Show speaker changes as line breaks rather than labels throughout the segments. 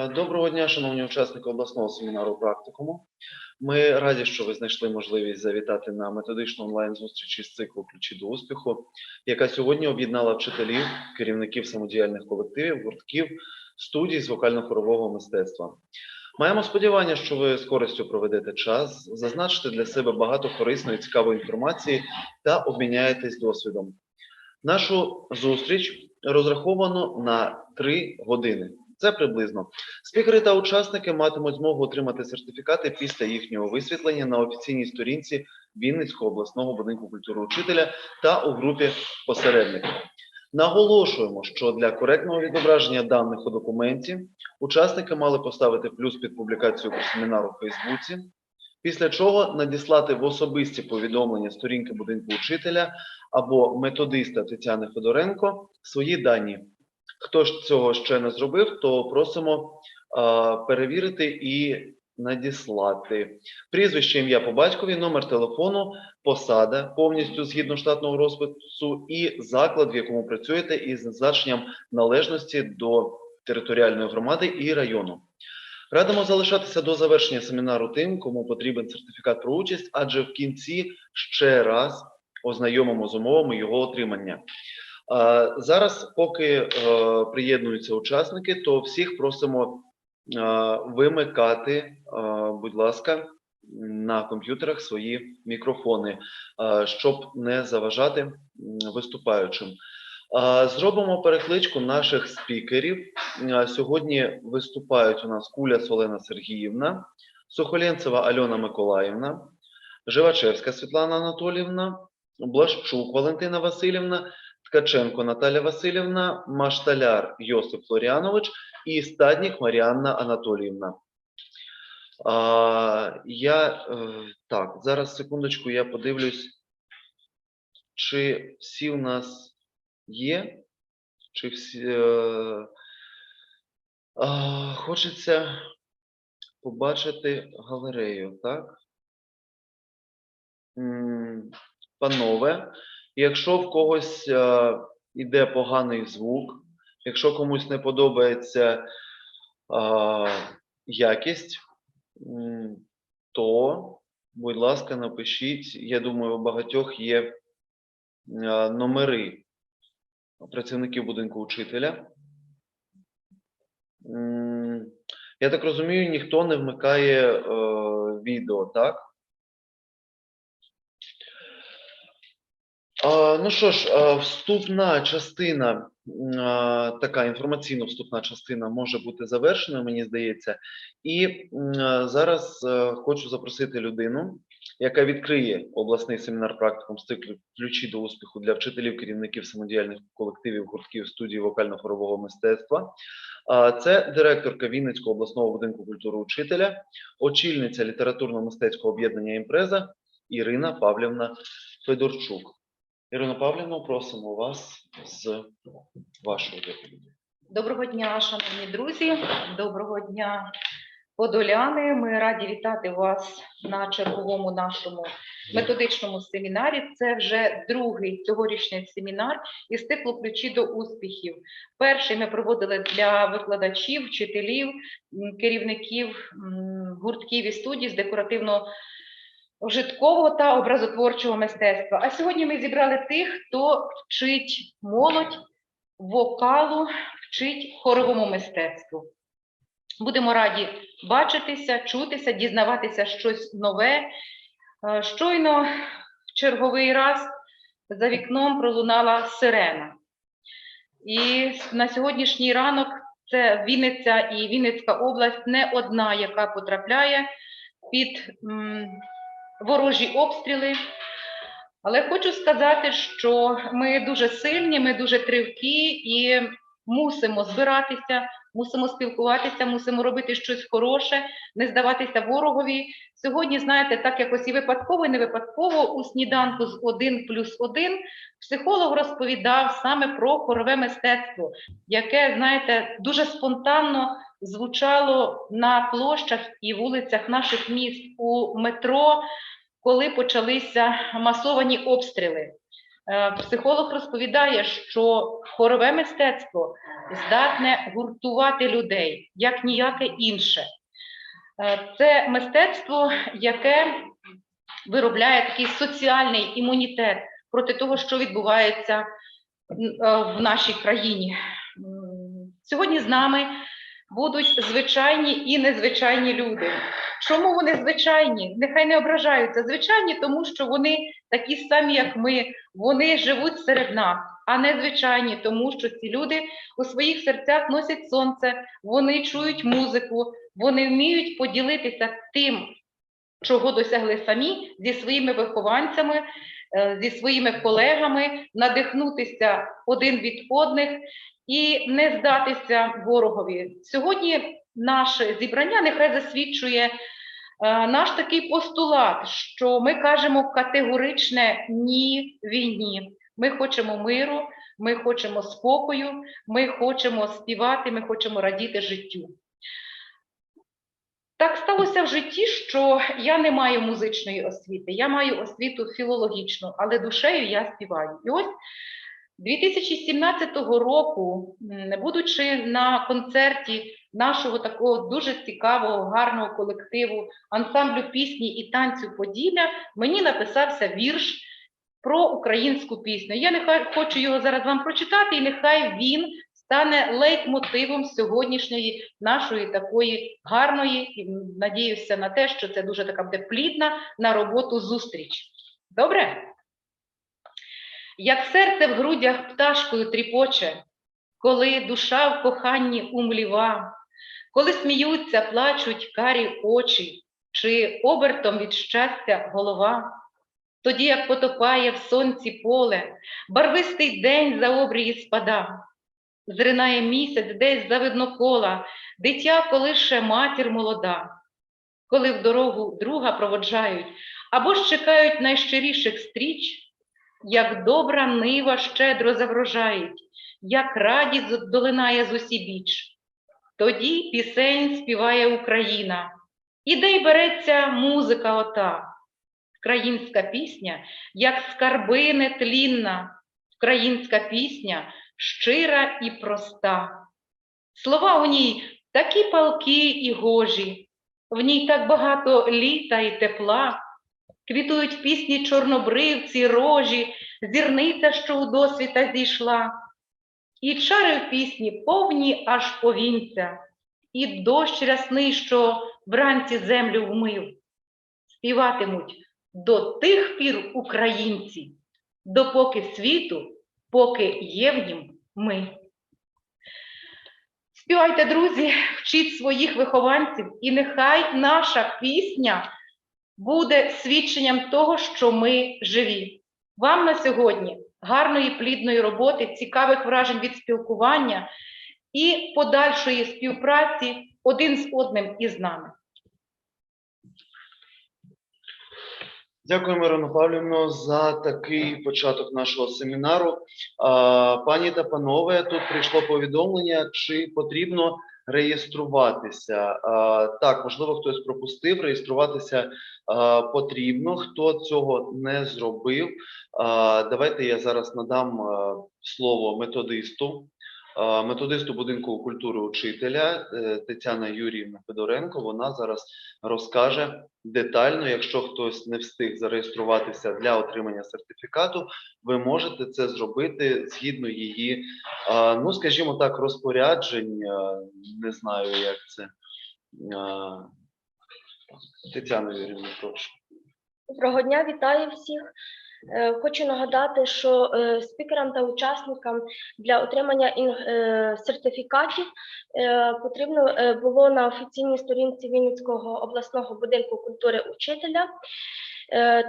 Е, Доброго дня, шановні учасники обласного семінару практикуму. Ми раді, що ви знайшли можливість завітати на методичну онлайн-зустріч із циклу Ключі до успіху, яка сьогодні об'єднала вчителів, керівників самодіяльних колективів, гуртків, студій з вокально-хорового мистецтва. Маємо сподівання, що ви з користю проведете час, зазначите для себе багато корисної і цікавої інформації та обміняєтесь досвідом. Нашу зустріч розраховано на 3 години. Це приблизно. Спікери та учасники матимуть змогу отримати сертифікати після їхнього висвітлення на офіційній сторінці Вінницького обласного будинку культури учителя та у групі посередників. Наголошуємо, що для коректного відображення даних у документі учасники мали поставити плюс під публікацію про семінар у Фейсбуці, після чого надіслати в особисті повідомлення сторінки будинку учителя або методиста Тетяни Федоренко свої дані. Хто ж цього ще не зробив, то просимо а, перевірити і надіслати. Прізвище, ім'я по батькові, номер телефону, посада повністю згідно штатного розпису і заклад, в якому працюєте, із зазначенням належності до територіальної громади і району. Радимо залишатися до завершення семінару тим, кому потрібен сертифікат про участь, адже в кінці ще раз ознайомимо з умовами його отримання. Зараз, поки е, приєднуються учасники, то всіх просимо е, вимикати, е, будь ласка, на комп'ютерах свої мікрофони, щоб не заважати виступаючим. Зробимо перекличку наших спікерів. Сьогодні виступають у нас Куля Солена Сергіївна, Сухоленцева Альона Миколаївна, Живачевська Світлана Анатоліївна, Блащук Валентина Васильівна, Ткаченко Наталя Васильівна, Машталяр Йосип Флоріанович і Стаднік Маріанна Анатоліївна. А, я е, так, зараз секундочку, я подивлюсь, чи всі у нас є, чи всі. Е, а, хочеться побачити галерею, так? М, Якщо в когось е, іде поганий звук, якщо комусь не подобається е, якість, то, будь ласка, напишіть. Я думаю, у багатьох є е, номери працівників будинку учителя. Я так розумію, ніхто не вмикає е, відео, так? А, Ну що ж, вступна частина, така інформаційно вступна частина може бути завершена, мені здається. І зараз е, хочу запросити людину, яка відкриє обласний семінар практикум з циклу ключі до успіху для вчителів, керівників самодіяльних колективів, гуртків, студій вокально-хорового мистецтва. Це директорка Вінницького обласного будинку культури учителя, очільниця літературно-мистецького об'єднання імпреза Ірина Павлівна Федорчук. Ірина Павлівна, просимо вас з вашою доповіддю.
Доброго дня, шановні друзі. Доброго дня, подоляни. Ми раді вітати вас на черговому нашому методичному семінарі. Це вже другий цьогорічний семінар із циклу ключі до успіхів. Перший ми проводили для викладачів, вчителів, керівників гуртків і студій з декоративного вжиткового та образотворчого мистецтва. А сьогодні ми зібрали тих, хто вчить молодь вокалу, вчить хоровому мистецтву. Будемо раді бачитися, чутися, дізнаватися щось нове. Е, Щойно в черговий раз за вікном пролунала сирена. І на сьогоднішній ранок це Вінниця і Вінницька область не одна, яка потрапляє під ворожі обстріли. Але хочу сказати, що ми дуже сильні, ми дуже тривкі і мусимо збиратися, мусимо спілкуватися, мусимо робити щось хороше, не здаватися ворогові. Сьогодні, знаєте, так якось і випадково, і не випадково у сніданку з 1 плюс 1 психолог розповідав саме про хорове мистецтво, яке, знаєте, дуже спонтанно звучало на площах і вулицях наших міст у метро, коли почалися масовані обстріли. Е, Психолог розповідає, що хорове мистецтво здатне гуртувати людей, як ніяке інше. Е, Це мистецтво, яке виробляє такий соціальний імунітет проти того, що відбувається е, в нашій країні. Сьогодні з нами будуть звичайні і незвичайні люди. Чому вони звичайні? Нехай не ображаються. Звичайні, тому що вони такі самі, як ми, вони живуть серед нас, а незвичайні, тому що ці люди у своїх серцях носять сонце, вони чують музику, вони вміють поділитися тим, чого досягли самі зі своїми вихованцями, е, зі своїми колегами, надихнутися один від одних і не здатися ворогові. Сьогодні наше зібрання нехай засвідчує е, наш такий постулат, що ми кажемо категоричне ні війні. Ми хочемо миру, ми хочемо спокою, ми хочемо співати, ми хочемо радіти життю. Так сталося в житті, що я не маю музичної освіти, я маю освіту філологічну, але душею я співаю. І ось 2017 року, будучи на концерті нашого такого дуже цікавого, гарного колективу ансамблю пісні і танцю Поділля, мені написався вірш про українську пісню. Я нехай хочу його зараз вам прочитати, і нехай він стане лейтмотивом сьогоднішньої нашої такої гарної, і надіюся на те, що це дуже така буде плідна на роботу зустріч. Добре? Як серце в грудях пташкою тріпоче, коли душа в коханні умліва, коли сміються, плачуть карі очі, чи обертом від щастя голова, тоді як потопає в сонці поле, барвистий день за обрії спада, зринає місяць десь за виднокола, дитя колише матір молода, коли в дорогу друга проводжають, або ж чекають найщиріших стріч, як добра нива щедро загрожають, як радість долинає з усібіч. Тоді пісень співає Україна, і де й береться музика ота. Українська пісня, як скарби нетлінна, українська пісня щира і проста. Слова у ній такі палкі і гожі, в ній так багато літа і тепла. Квітують пісні чорнобривці, рожі, зірниця, що у досвіта зійшла. І чари в пісні повні аж повінця, і дощ рясний, що вранці землю вмив. Співатимуть до тих пір українці, допоки світу, поки є в нім ми. Співайте, друзі, вчіть своїх вихованців, і нехай наша пісня буде свідченням того, що ми живі. Вам на сьогодні гарної плідної роботи, цікавих вражень від спілкування і подальшої співпраці один з одним і з нами.
Дякуємо, Ірина Павлівно, за такий початок нашого семінару. Пані та панове, тут прийшло повідомлення, чи потрібно реєструватися. Так, можливо, хтось пропустив. Реєструватися потрібно. Хто цього не зробив, давайте я зараз надам слово методисту. Методисту будинку культури учителя е, Тетяна Юріївна Федоренко. Вона зараз розкаже детально. Якщо хтось не встиг зареєструватися для отримання сертифікату, ви можете це зробити згідно її, ну скажімо так, розпоряджень. Не знаю, як це. Тетяна Юрівна, прошу.
Доброго дня, вітаю всіх. Е, Хочу нагадати, що е, спікерам та учасникам для отримання е, сертифікатів потрібно було на офіційній сторінці Вінницького обласного будинку культури учителя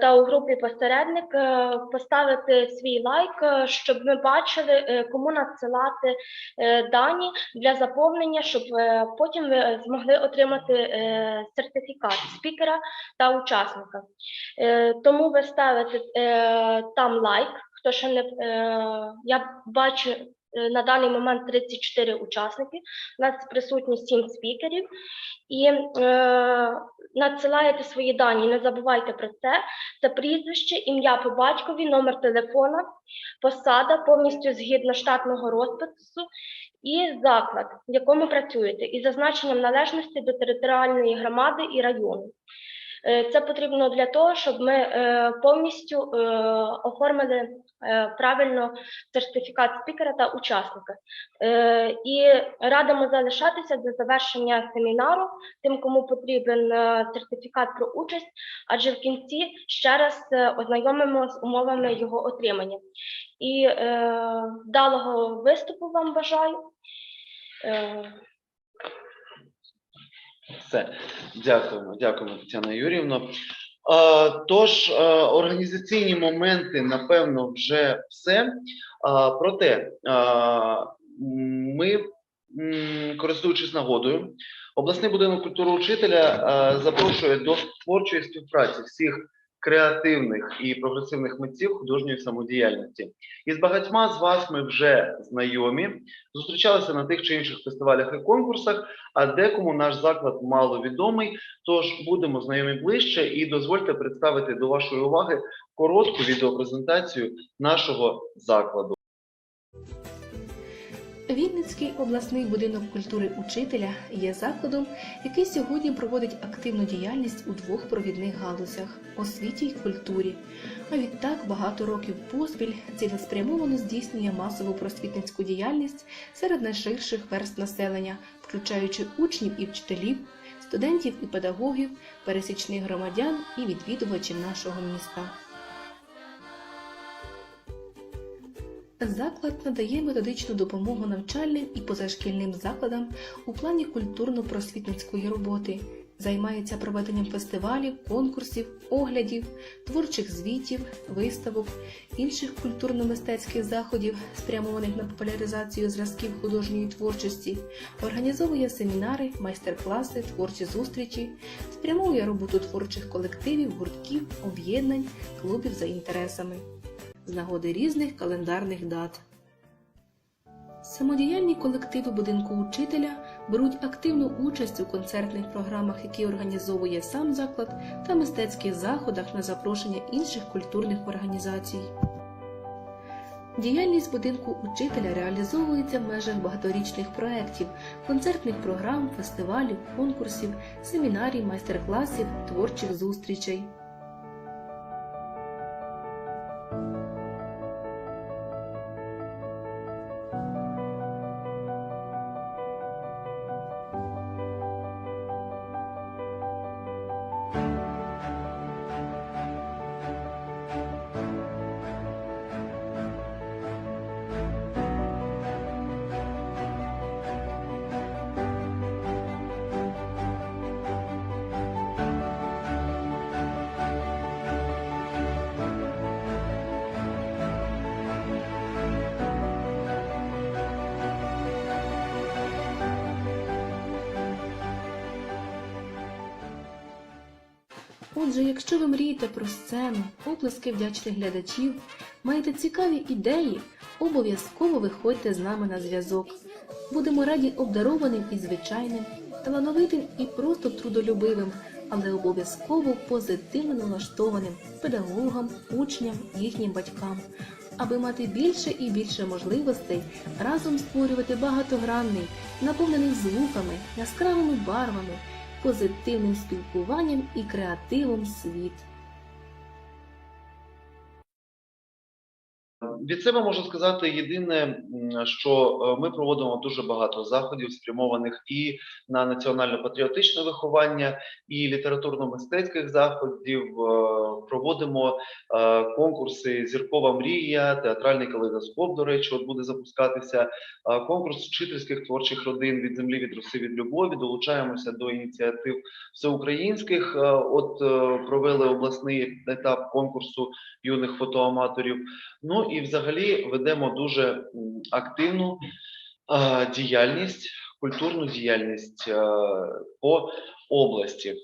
та у групі посередник е, поставити свій лайк, е, щоб ми бачили, е, кому надсилати е, дані для заповнення, щоб е, потім ви змогли отримати е, сертифікат спікера та учасника. Е, Тому ви ставите е, там лайк. Хто ще не е, я бачу е, на даний момент 34 учасники. У нас присутні 7 спікерів. І е, надсилаєте свої дані, не забувайте про це. Це прізвище, ім'я по батькові, номер телефона, посада повністю згідно штатного розпису і заклад, в якому працюєте, із зазначенням належності до територіальної громади і району. Е, Це потрібно для того, щоб ми е, повністю е, оформили е, правильно сертифікат спікера та учасника. Е, І радимо залишатися до завершення семінару тим, кому потрібен е, сертифікат про участь, адже в кінці ще раз е, ознайомимо з умовами його отримання. І е, вдалого виступу вам бажаю. Е,
Все, дякуємо, дякуємо, Тетяна Юрівна. А, Тож, організаційні моменти, напевно, вже все. Проте ми, користуючись нагодою, обласний будинок культури учителя запрошує до творчої співпраці всіх креативних і прогресивних митців художньої самодіяльності. І з багатьма з вас ми вже знайомі, зустрічалися на тих чи інших фестивалях і конкурсах а декому наш заклад маловідомий. Тож будемо знайомі ближче і дозвольте представити до вашої уваги коротку відеопрезентацію нашого закладу.
Вінницький обласний будинок культури учителя є закладом, який сьогодні проводить активну діяльність у двох провідних галузях освіті й культурі. А відтак багато років поспіль цілеспрямовано здійснює масову просвітницьку діяльність серед найширших верст населення, включаючи учнів і вчителів, студентів і педагогів, пересічних громадян і відвідувачів нашого міста. Заклад надає методичну допомогу навчальним і позашкільним закладам у плані культурно-просвітницької роботи, займається проведенням фестивалів, конкурсів, оглядів, творчих звітів, виставок, інших культурно-мистецьких заходів, спрямованих на популяризацію зразків художньої творчості, організовує семінари, майстер-класи, творчі зустрічі, спрямовує роботу творчих колективів, гуртків, об'єднань, клубів за інтересами з нагоди різних календарних дат. Самодіяльні колективи будинку учителя беруть активну участь у концертних програмах, які організовує сам заклад, та мистецьких заходах на запрошення інших культурних організацій. Діяльність будинку учителя реалізовується в межах багаторічних проєктів, концертних програм, фестивалів, конкурсів, семінарів, майстер-класів, творчих зустрічей. Отже, якщо ви мрієте про сцену, оплески вдячних глядачів, маєте цікаві ідеї, обов'язково виходьте з нами на зв'язок. Будемо раді обдарованим і звичайним, талановитим і просто трудолюбивим, але обов'язково позитивно налаштованим педагогам, учням, їхнім батькам, аби мати більше і більше можливостей разом створювати багатогранний, наповнений звуками, яскравими барвами позитивним спілкуванням і креативом світ.
Від себе можу сказати єдине, що е, ми проводимо дуже багато заходів, спрямованих і на національно-патріотичне виховання, і літературно-мистецьких заходів. Е, Проводимо е, конкурси Зіркова мрія, театральний калейдоскоп, до речі, от буде запускатися конкурс вчительських творчих родин від землі, від роси, від любові. Долучаємося до ініціатив всеукраїнських. От провели обласний етап конкурсу юних фотоаматорів. Ну і взагалі ведемо дуже активну діяльність, культурну діяльність по області.